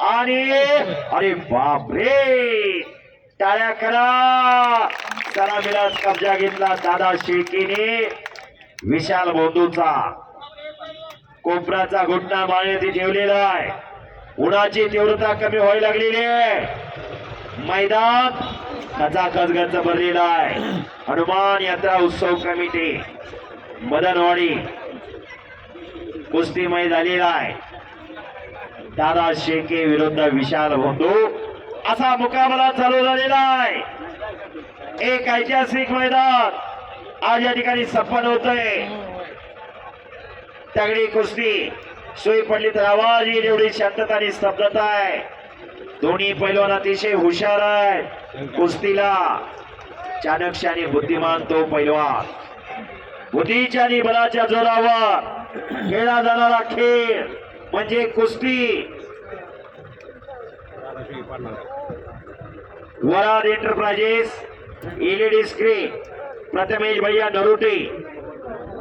आणि अरे बापरे! टाळ्या करा! त्याला कब्जा घेतला दादा शेळकेने विशाल बोंधूचा कोपराचा घुटणा मारण्याची ठेवलेला आहे. उन्हाची तीव्रता कमी व्हायला लागलेली आहे. मैदान खचा खचगच भरलेला आहे. हनुमान यात्रा उत्सव कमिटी मदनवाडी. कुस्तीमय झालेला आहे. दादा शेके विरुद्ध विशाल होतो. असा मुकाबला चालू झालेला आहे. एक ऐतिहासिक मैदान. आज या ठिकाणी संपन्न होतय. तगडी कुस्ती. सोयी पडली तर आवाज येईल एवढी शांतता आणि स्तब्धता आहे. दोन्ही पैलवान अतिशय हुशार आहे कुस्तीला चाणक्य आणि बुद्धिमान तो पैलवान. बुद्धीच्या आणि बलाच्या जोरावर खेळला जाणारा खेळ म्हणजे कुस्ती. Varad enterprises LED screen Prathamesh भैया नरुटे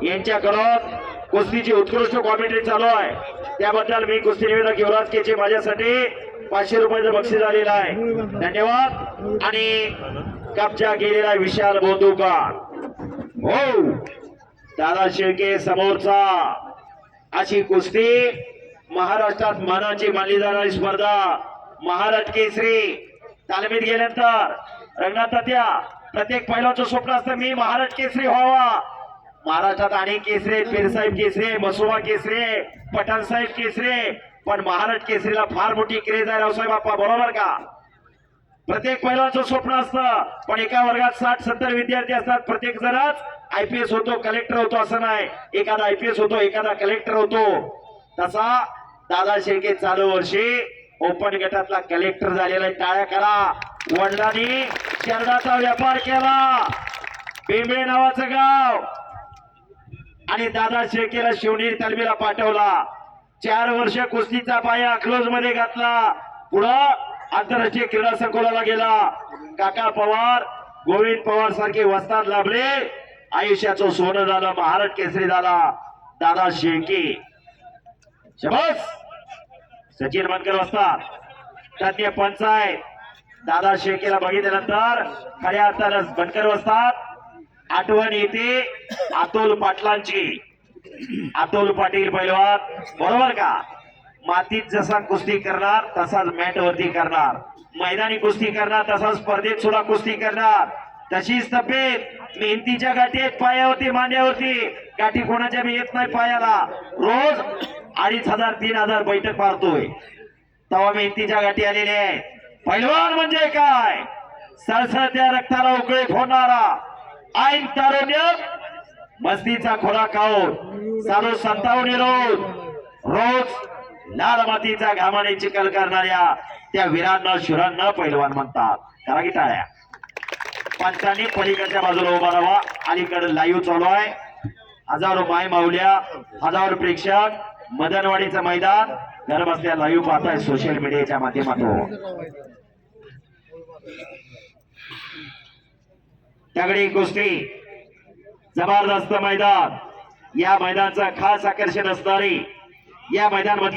यांच्याकडून कुस्तीची उत्कृष्ट कॉमेंट्री चालू आहे. त्याबद्दल मी कुस्ती निवेदक युवराज केचे माझ्यासाठी पाचशे रुपयाचं बक्षीस आलेलं आहे. धन्यवाद. आणि कब्जा केलेला विशाल बोंदूकर हो. दादा शेळके समोरचा. अशी कुस्ती महाराष्ट्रात मानाची मानली जाणारी स्पर्धा. महाराज केसरी तालमीत गेल्यानंतर रंगनाथ तात्या प्रत्येक पहिल्याचं स्वप्न असतं मी महाराज केसरी व्हावा. महाराष्ट्रात आणि केसरी पीरसाहेब केसरी मसोबा केसरे पठाण साहेब पण महाराज केसरीला फार मोठी क्रेज आहे रावसाहेब बाप्पा बरोबर का? प्रत्येक महिलांचं स्वप्न असतं पण एका वर्गात साठ सत्तर विद्यार्थी असतात प्रत्येक जणच आयपीएस होतो कलेक्टर होतो असं नाही. एखादा आयपीएस होतो एखादा कलेक्टर होतो. तसा दादा शेळके चालू वर्षी ओपन गटातला कलेक्टर झालेला आहे. टाळ्या करा. वडिलांनी शरणाचा व्यापार केला. बेंबळे नावाचं गाव. आणि दादा शेळकेला शिवनेरी तालमीला पाठवला. चार वर्ष कुस्तीचा पाया क्लोजमध्ये घातला. पुढं आंतरराष्ट्रीय क्रीडा संकुलाला गेला. काका पवार गोविंद पवार सारखे वस्ताद लाभले. आयुष्याचं सोनं झालं महाराज केसरी झाला. दादा शेळके. शबस! सचिन बनकर वस्ताद. तज्ञ पंच आहे. दादा शेळकेला बघितल्यानंतर खऱ्या अर्थानं बनकर वस्ताद. आठवण येते अतुल पाटलांची. अतुल पाटील पैलवान. बरोबर का? मातीत जसा कुस्ती करणार तसाच मॅटवरती करणार. मैदानी कुस्ती करणार तसाच स्पर्धेत सुद्धा कुस्ती करणार. तशीच तब्येत मेहनतीच्या गाठी आहेत पायावरती मांड्यावरती. गाठी कोणाच्या बी येत नाही पायाला. रोज अडीच हजार तीन हजार बैठक मारतोय. तेव्हा मेहनतीच्या गाठी आलेल्या आहेत. पैलवान म्हणजे काय? सळसळत्या रक्ताला उकळीत होणारा ऐन तारुण्य मस्तीचा खोरा खाऊन चालू संतावून रोज. रोज लाल मातीचा घामाने चिखल करणाऱ्या त्या वीरांना शुरांना पैलवान म्हणतात. करा की टाळ्या. पंचांनी पलीकडच्या बाजूला उभा राहा. अलीकडे लाईव्ह चालू आहे. हजारो माय माऊल्या हजारो प्रेक्षक मदनवाडीचं मैदान घर बसल्या लाईव्ह पाहताय सोशल मीडियाच्या माध्यमातून. तगडी कुस्ती जबरदस्त मैदान. या मैदानाचं खास आकर्षण असणारी या मैदानामध्ये